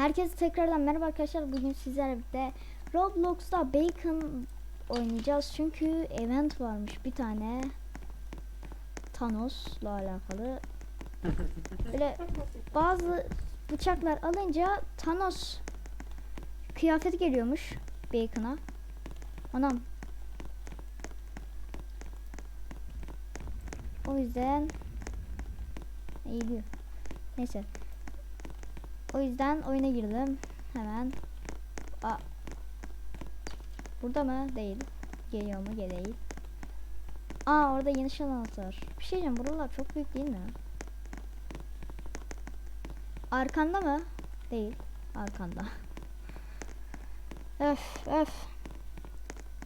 Herkese tekrardan merhaba arkadaşlar. Bugün sizlerle birlikte Roblox'ta Bacon oynayacağız. Çünkü event varmış bir tane. Thanos'la alakalı. Böyle bazı bıçaklar alınca Thanos kıyafeti geliyormuş Bacon'a. Anam. O yüzden iyi diyor. Neyse. O yüzden oyuna girdim. Hemen. Aa. Burada mı? Değil. Geliyor mu? Değil. Aa orada yeni anahtar. Bir şey diyeceğim. Buralar çok büyük değil mi? Arkanda mı? Değil. Arkanda. öf öf.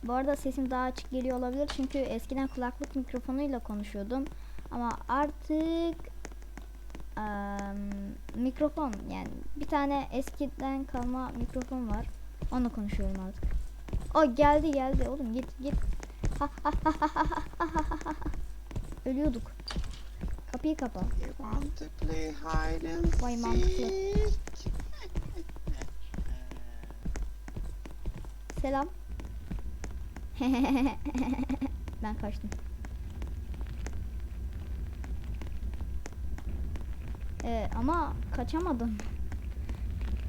Bu arada sesim daha açık geliyor olabilir. Çünkü eskiden kulaklık mikrofonuyla konuşuyordum. Ama artık um, mikrofon yani bir tane eskiden kalma mikrofon var. Onunla konuşuyorum artık. O geldi geldi oğlum git git. Ölüyorduk. Kapıyı kapa. Vay mantıklı. Selam. ben kaçtım. Ee, ama kaçamadım.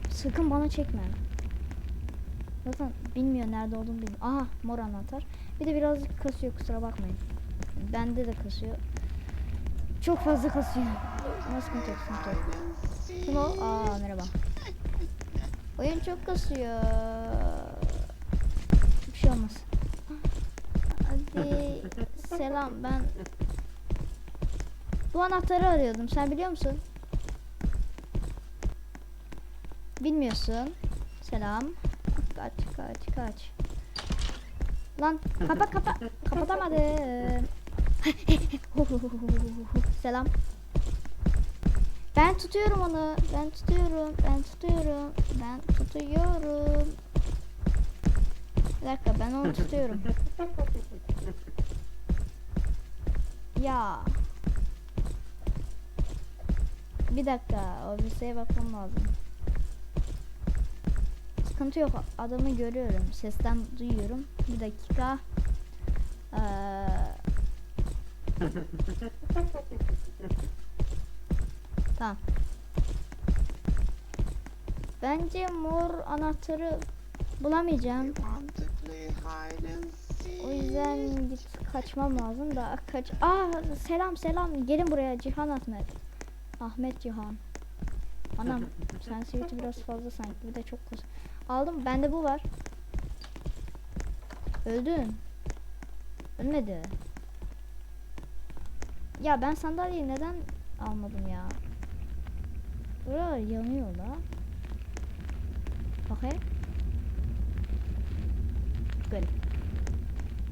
Sakın bana çekme. Zaten bilmiyor nerede olduğumu bilmiyor. Aha mor anahtar. Bir de birazcık kasıyor kusura bakmayın. Bende de kasıyor. Çok fazla kasıyor. Hide and seek. Kim o? Aa merhaba. Oyun çok kasıyor. Bir şey olmaz. Hadi selam ben bu anahtarı arıyordum. Sen biliyor musun? Bilmiyorsun. Selam. Kaç kaç kaç. Lan kapa kapa kapatamadım. Selam. Ben tutuyorum onu. Ben tutuyorum. Ben tutuyorum. Ben tutuyorum. Bir dakika ben onu tutuyorum. ya. Bir dakika. O bir bakmam lazım. Sıkıntı yok. Adamı görüyorum. Sesten duyuyorum. Bir dakika. Ee, tamam. Bence mor anahtarı bulamayacağım. O yüzden git kaçmam lazım da kaç. Aa selam selam. Gelin buraya Cihan Ahmet. Ahmet Cihan. Anam sensitivity biraz fazla sanki. Bir de çok kız. Aldım. Bende bu var. Öldün. Ölmedi. Ya ben sandalyeyi neden almadım ya? Buralar yanıyor da. Bakayım. Garip.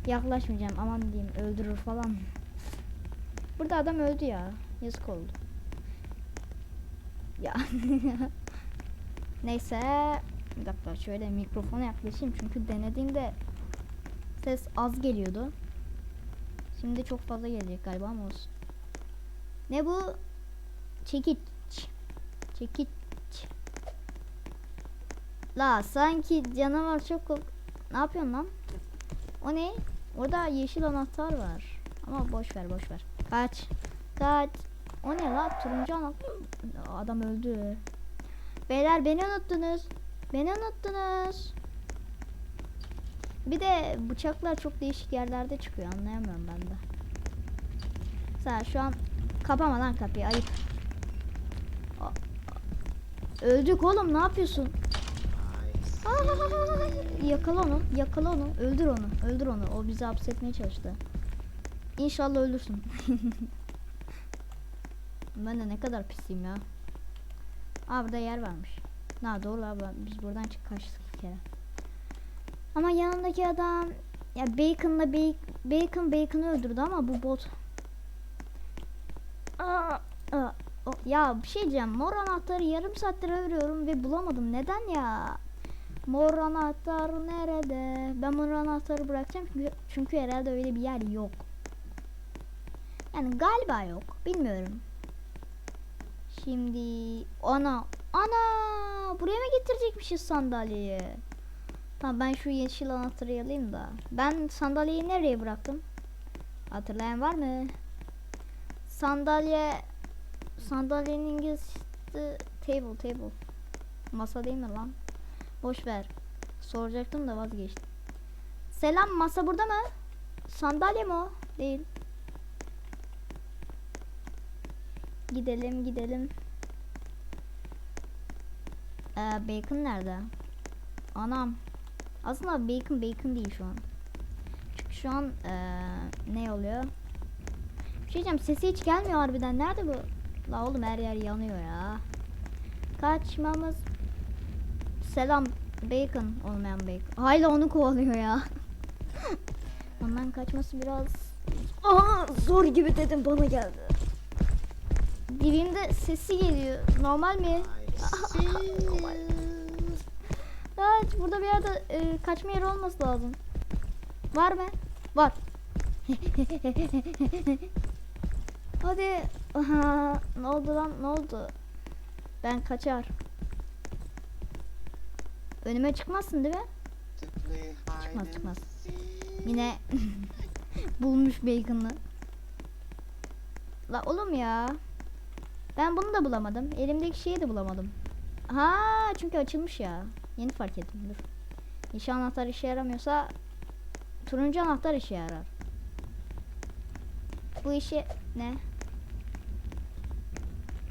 Yaklaşmayacağım aman diyeyim öldürür falan. Burada adam öldü ya. Yazık oldu. Ya. Neyse. Bir dakika şöyle mikrofona yaklaşayım çünkü denediğimde ses az geliyordu. Şimdi çok fazla gelecek galiba ama olsun. Ne bu? Çekiç. Çekiç. La sanki canavar çok kork... Ne yapıyorsun lan? O ne? Orada yeşil anahtar var. Ama boş ver boş ver. Kaç. Kaç. O ne la? Turuncu anahtar. Adam öldü. Beyler beni unuttunuz. Beni unuttunuz. Bir de bıçaklar çok değişik yerlerde çıkıyor. Anlayamıyorum ben de. Sen şu an kapama lan kapıyı. Ayıp. Öldük oğlum ne yapıyorsun? Ay, yakala onu, yakala onu, öldür onu, öldür onu. O bizi hapsetmeye çalıştı. İnşallah ölürsün. ben de ne kadar pisiyim ya. Aa burada yer varmış. Na doğru abi biz buradan çık kaçtık bir kere. Ama yanındaki adam ya Bacon'la Bacon, Bacon Bacon'ı öldürdü ama bu bot. Aa, aa, o, ya bir şey diyeceğim. Mor anahtarı yarım saattir arıyorum ve bulamadım. Neden ya? Mor anahtar nerede? Ben mor anahtarı bırakacağım çünkü, çünkü herhalde öyle bir yer yok. Yani galiba yok. Bilmiyorum. Şimdi ana ana buraya mı getirecekmişiz sandalyeyi? Tamam ben şu yeşil anahtarı alayım da. Ben sandalyeyi nereye bıraktım? Hatırlayan var mı? Sandalye sandalyenin İngilizcesi table table. Masa değil mi lan? Boş ver. Soracaktım da vazgeçtim. Selam masa burada mı? Sandalye mi o? Değil. Gidelim gidelim. Ee, bacon nerede? Anam. Aslında bacon bacon değil şu an. Çünkü şu an ee, ne oluyor? Bir şey diyeceğim sesi hiç gelmiyor harbiden. Nerede bu? La oğlum her yer yanıyor ya. Kaçmamız. Selam bacon olmayan bacon. Hala onu kovalıyor ya. Ondan kaçması biraz Aa, zor gibi dedim bana geldi. Dibimde sesi geliyor. Normal mi? You. Evet, burada bir yerde e, kaçma yeri olması lazım. Var mı? Var. Hadi. Aha, ne oldu lan? Ne oldu? Ben kaçar. Önüme çıkmazsın değil mi? Çıkmaz, çıkmaz. Yine bulmuş bacon'ı. La oğlum ya. Ben bunu da bulamadım. Elimdeki şeyi de bulamadım. Ha çünkü açılmış ya. Yeni fark ettim. Dur. Yeşil anahtar işe yaramıyorsa turuncu anahtar işe yarar. Bu işi ne?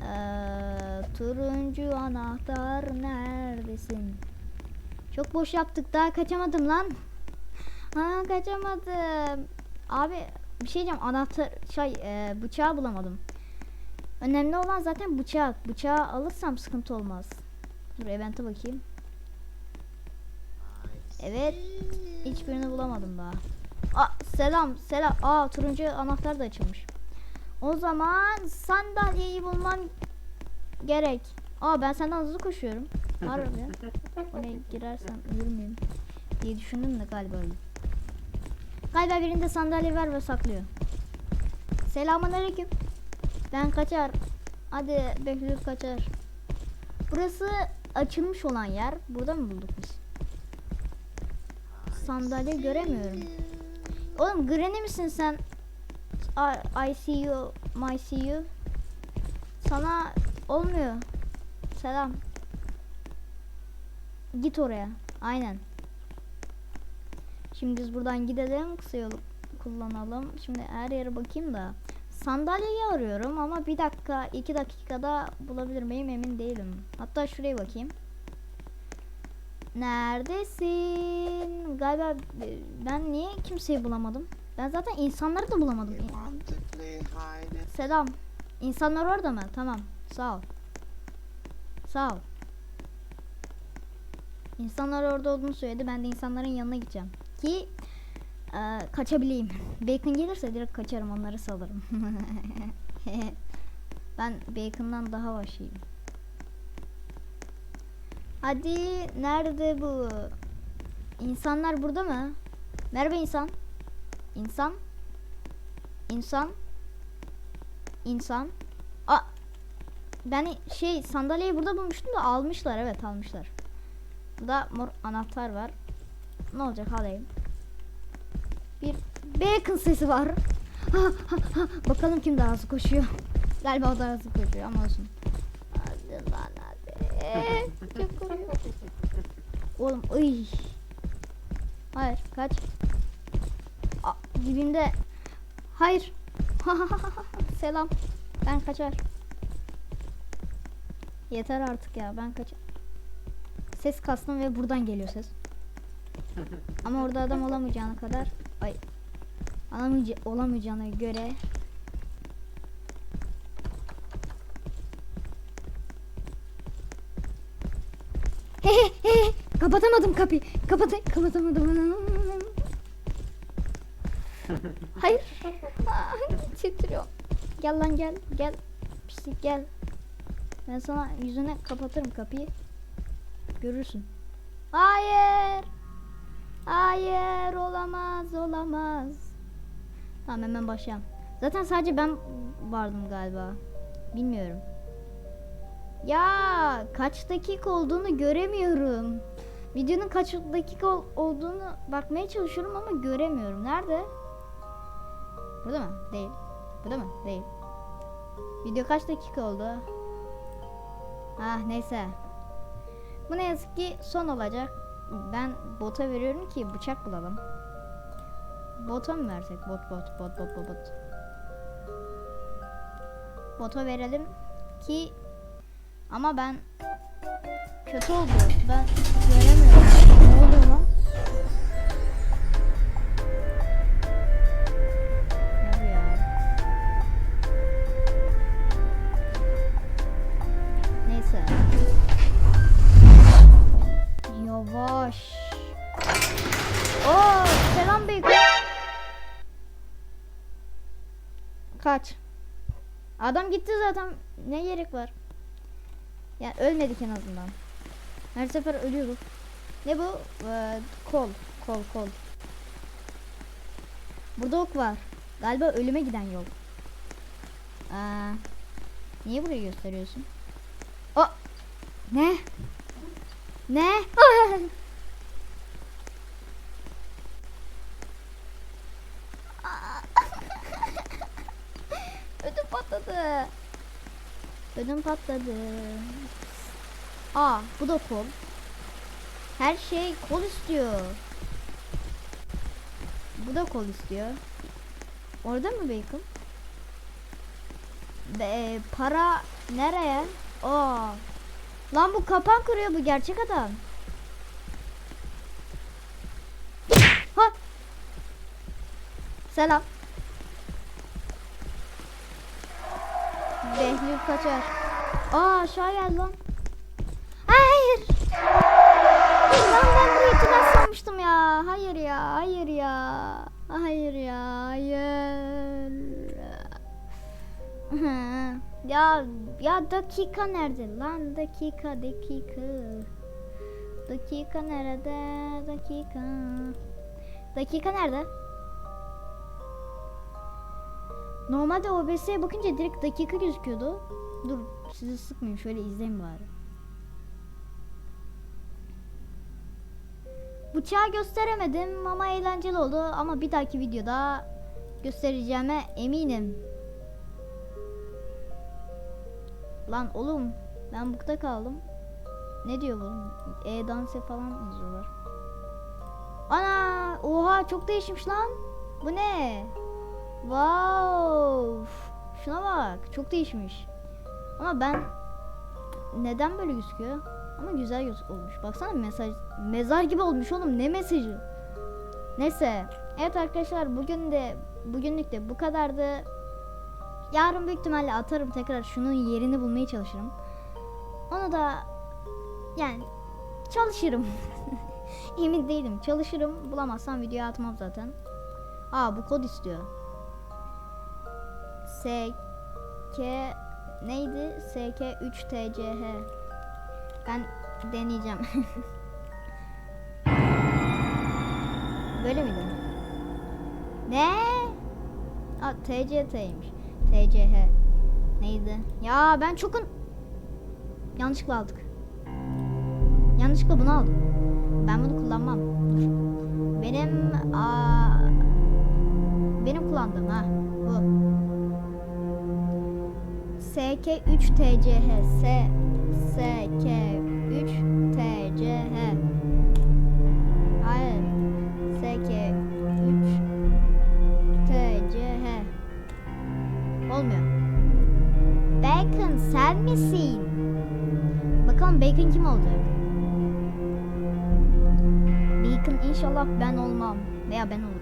Ee, turuncu anahtar neredesin? Çok boş yaptık daha kaçamadım lan. Ha kaçamadım. Abi bir şey diyeceğim anahtar şey e, bıçağı bulamadım. Önemli olan zaten bıçak. Bıçağı alırsam sıkıntı olmaz. Dur event'e bakayım. Evet. Hiçbirini bulamadım daha. Aa, selam selam. Aa turuncu anahtar da açılmış. O zaman sandalyeyi bulmam gerek. Aa ben senden hızlı koşuyorum. Harbi. Oraya girersem ölür müyüm diye düşündüm de galiba öldüm. Galiba birinde sandalye ver ve saklıyor. Selamun aleyküm. Ben kaçar. Hadi Behlül kaçar. Burası açılmış olan yer. Burada mı bulduk biz? Sandalye göremiyorum. Oğlum Granny misin sen? I see you, my see you. Sana olmuyor. Selam. Git oraya. Aynen. Şimdi biz buradan gidelim. Kısa yolu kullanalım. Şimdi her yere bakayım da. Sandalyeyi arıyorum ama bir dakika, iki dakikada bulabilir miyim emin değilim. Hatta şuraya bakayım. Neredesin? Galiba e, ben niye kimseyi bulamadım? Ben zaten insanları da bulamadım. Selam. İnsanlar orada mı? Tamam. Sağ ol. Sağ ol. İnsanlar orada olduğunu söyledi. Ben de insanların yanına gideceğim. Ki e, kaçabileyim. Bacon gelirse direkt kaçarım. Onları salarım. ben Bacon'dan daha vahşiyim. Hadi nerede bu? İnsanlar burada mı? Merhaba insan. İnsan. İnsan. İnsan. A ben şey sandalyeyi burada bulmuştum da almışlar evet almışlar. Burada mor anahtar var. Ne olacak alayım. Bacon sesi var. Bakalım kim daha hızlı koşuyor. Galiba o daha hızlı koşuyor ama olsun. Hadi lan hadi. Çok komik. Oğlum ıy. Hayır kaç. Aa, dibimde. Hayır. Selam. Ben kaçar. Yeter artık ya ben kaç. Ses kastım ve buradan geliyor ses. Ama orada adam olamayacağına kadar ay olamayacağına, olamayacağına göre kapatamadım kapıyı. Kapat kapatamadım. Hayır. Aa, Titriyor. Gel lan gel. Gel. Pislik gel. Ben sana yüzüne kapatırım kapıyı. Görürsün. Hayır. Hayır olamaz olamaz. Tamam hemen başlayalım. Zaten sadece ben vardım galiba. Bilmiyorum. Ya kaç dakika olduğunu göremiyorum. Videonun kaç dakika ol- olduğunu bakmaya çalışıyorum ama göremiyorum. Nerede? Burada mı? Değil. Burada mı? Değil. Video kaç dakika oldu? Ah neyse. Bu ne yazık ki son olacak. Ben bota veriyorum ki bıçak bulalım. Bota mı versek? Bot bot bot bot bot bot. Bota verelim ki ama ben kötü oldu. Ben göremiyorum. Adam gitti zaten. Ne gerek var? Yani ölmedik en azından. Her sefer ölüyoruz. Ne bu? Ee, kol. Kol kol. Burada ok var. Galiba ölüme giden yol. Aa, niye burayı gösteriyorsun? O ne? Ne? Ödüm patladı. Ödüm patladı. Aa bu da kol. Her şey kol istiyor. Bu da kol istiyor. Orada mı bacon? Be, para nereye? Aa. Lan bu kapan kırıyor bu gerçek adam. Ha. Selam. Behlül kaçar. Aa aşağı gel lan. Hayır. Lan ben burayı tünel sanmıştım ya. Hayır ya. Hayır ya. Hayır ya. Hayır. Ya ya dakika nerede lan dakika dakika dakika nerede dakika dakika nerede normalde OBS'ye bakınca direkt dakika gözüküyordu dur sizi sıkmayayım şöyle izleyin bari bıçağı gösteremedim ama eğlenceli oldu ama bir dahaki videoda göstereceğime eminim Lan oğlum ben bukta kaldım. Ne diyor bu? E danse falan yazıyorlar. Ana! Oha çok değişmiş lan. Bu ne? Wow! Şuna bak. Çok değişmiş. Ama ben neden böyle gözüküyor? Ama güzel olmuş. Baksana mesaj mezar gibi olmuş oğlum. Ne mesajı? Neyse. Evet arkadaşlar bugün de bugünlük de bu kadardı. Yarın büyük ihtimalle atarım tekrar şunun yerini bulmaya çalışırım. Onu da yani çalışırım. Emin değilim. Çalışırım. Bulamazsam videoya atmam zaten. Aa bu kod istiyor. SK neydi? SK3TCH. Ben deneyeceğim. Böyle miydi? Ne? Aa TCT'ymiş. TCH. Neydi? Ya ben çokun... Yanlışlıkla aldık. Yanlışlıkla bunu aldım. Ben bunu kullanmam. Benim... Aa, benim kullandığım ha. SK3TCH. S SK3TCH. Hayır. SK3 TCH. Olmuyor. Bacon sen misin? Bakalım Bacon kim olacak? Bacon inşallah ben olmam. Veya ben olurum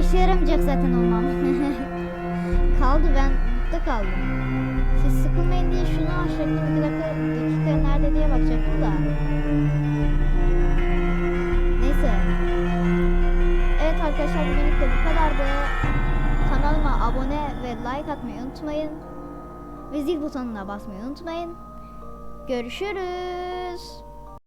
işe yaramayacak zaten olmam. Kaldı ben burada kaldım. Siz sıkılmayın diye şunu açacaktım. Bir dakika, dakika nerede diye bakacaktım da. Neyse. Evet arkadaşlar bugünlük de bu kadardı. Kanalıma abone ve like atmayı unutmayın. Ve zil butonuna basmayı unutmayın. Görüşürüz.